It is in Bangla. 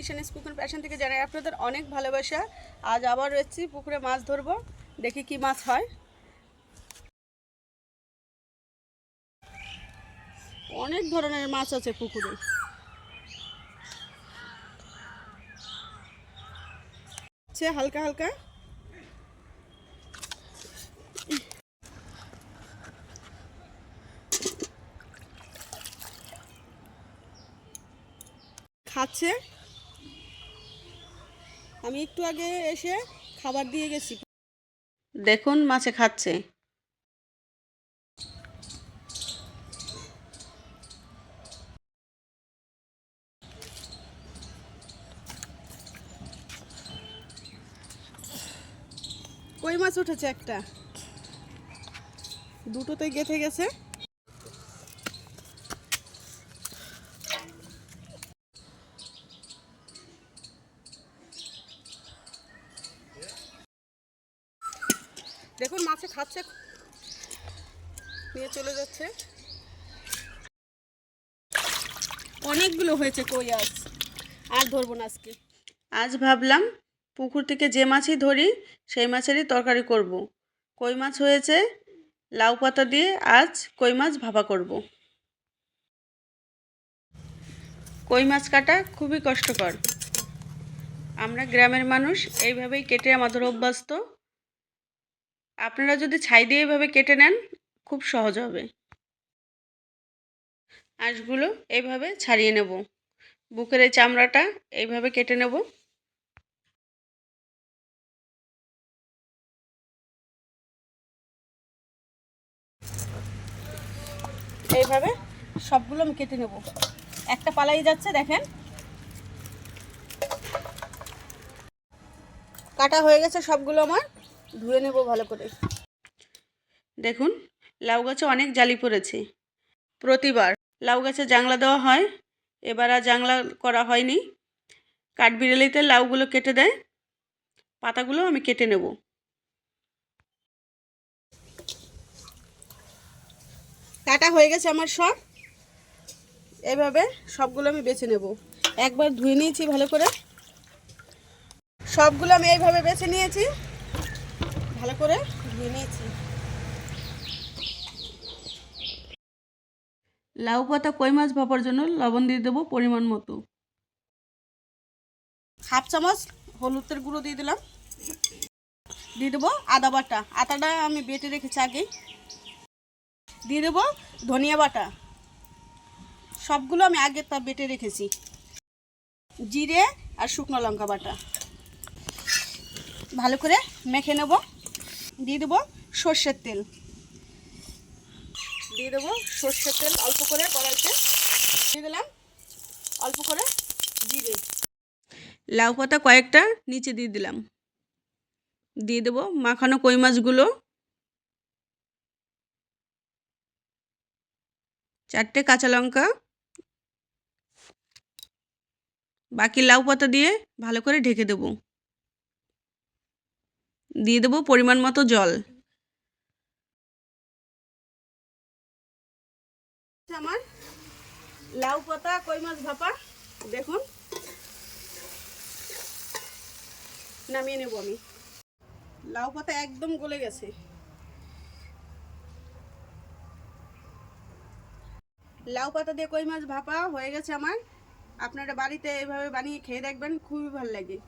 ঈশানিস পুকুর প্যাশন থেকে জানাই আপনাদের অনেক ভালোবাসা। আজ আবার রয়েছি পুকুরে মাছ ধরবো, দেখি কি মাছ হয়। অনেক ধরনের মাছ আছে পুকুরে। হালকা হালকা। খাচ্ছে। আমি একটু আগে এসে খাবার দিয়ে গেছি। দেখুন মাছে খাচ্ছে। কই মাছ উঠেছে একটা? দুটোতে গেথে গেছে। দেখুন, মাছে খাচ্ছে। নিয়ে চলে যাচ্ছে। অনেকগুলো হয়েছে কই আজ। আর ধরবো না আজকে। আজ ভাবলাম পুকুর থেকে যে মাছই ধরি, সেই মাছেরই তরকারি করব। কই মাছ হয়েছে, লাউ পাতা দিয়ে আজ কই মাছ ভাপা করব। কই মাছ কাটা খুবই কষ্টকর। আমরা গ্রামের মানুষ, এইভাবেই কেটে আমাদের অভ্যস্ত। আপনারা যদি ছাই দিয়ে এভাবে কেটে নেন, খুব সহজ হবে। আঁশগুলো এইভাবে ছাড়িয়ে নেব। বুকের এই চামড়াটা এইভাবে কেটে নেব। এইভাবে সবগুলো আমি কেটে নেব। একটা পালাই যাচ্ছে, দেখেন। কাটা হয়ে গেছে সবগুলো আমার। ধুয়ে নেব ভালো করে। দেখুন লাউ গাছে অনেক জালি পড়েছে। প্রতিবার লাউ গাছে জাংলা দেওয়া হয় এবার আর জাংলা করা হয়নি। কাঠবিড়ালিতে লাউগুলো কেটে দেয় পাতাগুলো আমি কেটে নেব। কাটা হয়ে গেছে আমার সব। এভাবে সবগুলো আমি বেছে নেব। একবার ধুয়ে নিয়েছি ভালো করে। সবগুলো আমি এইভাবে বেছে নিয়েছি। ভালো করে ধুয়ে নিয়েছি। লাউ পাতা কই মাছ ভাপার জন্য? লবণ দিয়ে দেবো পরিমাণ মতো। হাফ চামচ হলুদের গুঁড়ো দিয়ে দিলাম। দিয়ে দেবো আদা বাটা। আদাটা আমি বেটে রেখেছি আগেই। দিয়ে দেবো ধনিয়া বাটা। সবগুলো আমি আগে তা বেটে রেখেছি। জিরে আর শুকনো লঙ্কা বাটা। ভালো করে মেখে নেব। দিয়ে দেবো সর্ষের তেল। দিয়ে দেবো সর্ষের তেল অল্প করে কড়াইতে। দিয়ে দিলাম অল্প করে জিরে। লাউ পাতা কয়েকটা নিচে দিয়ে দিলাম। দিয়ে দেবো মাখানো কই মাছগুলো। চারটে কাঁচা লঙ্কা। বাকি লাউ পাতা দিয়ে ভালো করে ঢেকে দেবো। দিয়ে দেবো পরিমাণ মতো জল। আমার লাউ পাতা, কই মাছ ভাপা, দেখুন। নামিয়ে নেব আমি। লাউ পাতা একদম গলে গেছে। লাউ পাতা দিয়ে কই মাছ ভাপা হয়ে গেছে আমার। আপনারা বাড়িতে এভাবে বানিয়ে খেয়ে দেখবেন, খুবই ভালো লাগে।